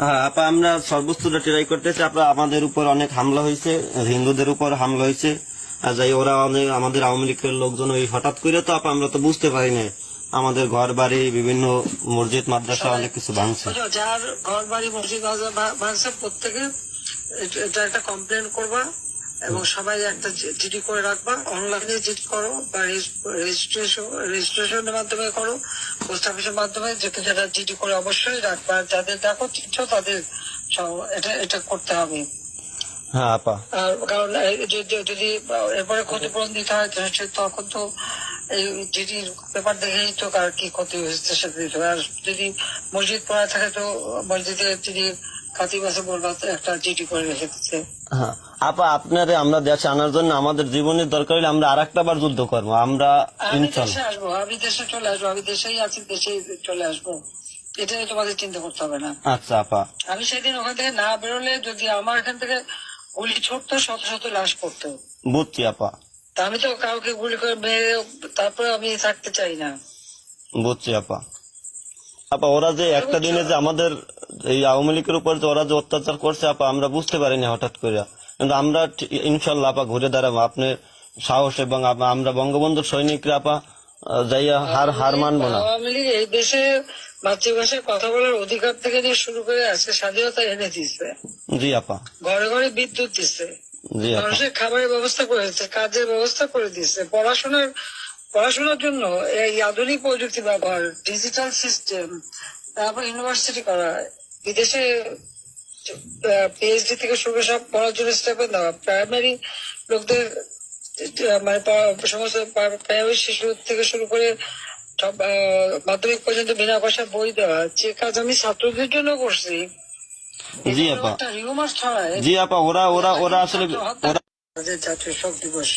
হ্যাঁ আপা আমরা ট্রাই করতেছি। আপা আমাদের উপর অনেক হামলা হয়েছে হিন্দুদের উপর হামলা হয়েছে। যাই ওরা অনেক আমাদের আওয়ামী লীগের লোকজন ওই হঠাৎ করে তো আপা আমরা তো বুঝতে পারি না আমাদের ঘর বাড়ি বিভিন্ন মসজিদ মাদ্রাসা অনেক কিছু ভাঙছে। যার ঘর বাড়ি মসজিদ মাদ্রাসা ভাঙছে প্রত্যেকে এটা একটা কমপ্লেন করবা। এবং সবাই একটা জিডি করে রাখবা অনলাইনে জিডি করো বা রেজিস্ট্রেশন রেজিস্ট্রেশনের মাধ্যমে করো পোস্ট অফিসের মাধ্যমে যেটা জিডি করে অবশ্যই রাখবা। যাদের দেখো চিঠো তাদের এটা এটা করতে হবে। হ্যাঁ আপা। কারণ যদি এরপরে ক্ষতিপূরণ দিতে হয় তো সে তখন তো এই জিডির পেপার দেখেই তো কার কি ক্ষতি হয়েছে সেটা দিতে হবে। আর যদি মসজিদ পড়া থাকে তো মসজিদে যদি কাতি বাসে বলবা একটা জিডি করে রেখে হ্যাঁ। আপা আপনারে আমরা দেশে আনার জন্য আমাদের জীবনের দরকার হলে আমরা আর একটা বার যুদ্ধ করব। আমরা আমি দেশে আসব আমি দেশে চলে আসব আমি দেশেই আছি দেশেই চলে আসব। এটা তোমাদের চিন্তা করতে হবে না। আচ্ছা আপা। আমি সেদিন ওখান থেকে না বেরোলে যদি আমার এখান থেকে গুলি ছুটতো শত শত লাশ পড়তো। বুঝছি আপা। তা আমি তো কাউকে গুলি করে মেরে তারপরে আমি থাকতে চাই না। বুঝছি আপা। আপা ওরা যে একটা দিনে যে আমাদের এই আওয়ামী লীগের উপর যে ওরা যে অত্যাচার করছে আপা আমরা বুঝতে পারিনি হঠাৎ করে কিন্তু আমরা ইনশাল্লাহ আপা ঘুরে দাঁড়াবো। আপনি সাহস এবং আমরা বঙ্গবন্ধুর সৈনিকরা আপা যাইয়া হার হার মানবো না। আওয়ামী লীগ এই দেশে মাতৃভাষায় কথা বলার অধিকার থেকে নিয়ে শুরু করে আজকে স্বাধীনতা এনে দিচ্ছে জি আপা। ঘরে ঘরে বিদ্যুৎ দিচ্ছে জি মানুষের খাবারের ব্যবস্থা করে দিচ্ছে কাজের ব্যবস্থা করে দিচ্ছে পড়াশোনার পড়াশোনার জন্য এই আধুনিক প্রযুক্তি ব্যবহার ডিজিটাল সিস্টেম তারপর ইউনিভার্সিটি করা বিদেশে পিএইচডি থেকে শুরু করে সব পড়ার জন্য স্টেপে দেওয়া প্রাইমারি লোকদের মানে সমস্ত প্রাইমারি শিশু থেকে শুরু করে মাধ্যমিক পর্যন্ত বিনা পয়সা বই দেওয়া যে কাজ আমি ছাত্রদের জন্য করছি। জি আপা। জি আপা ওরা ওরা ওরা আসলে ওরা জাতীয় শোক দিবস।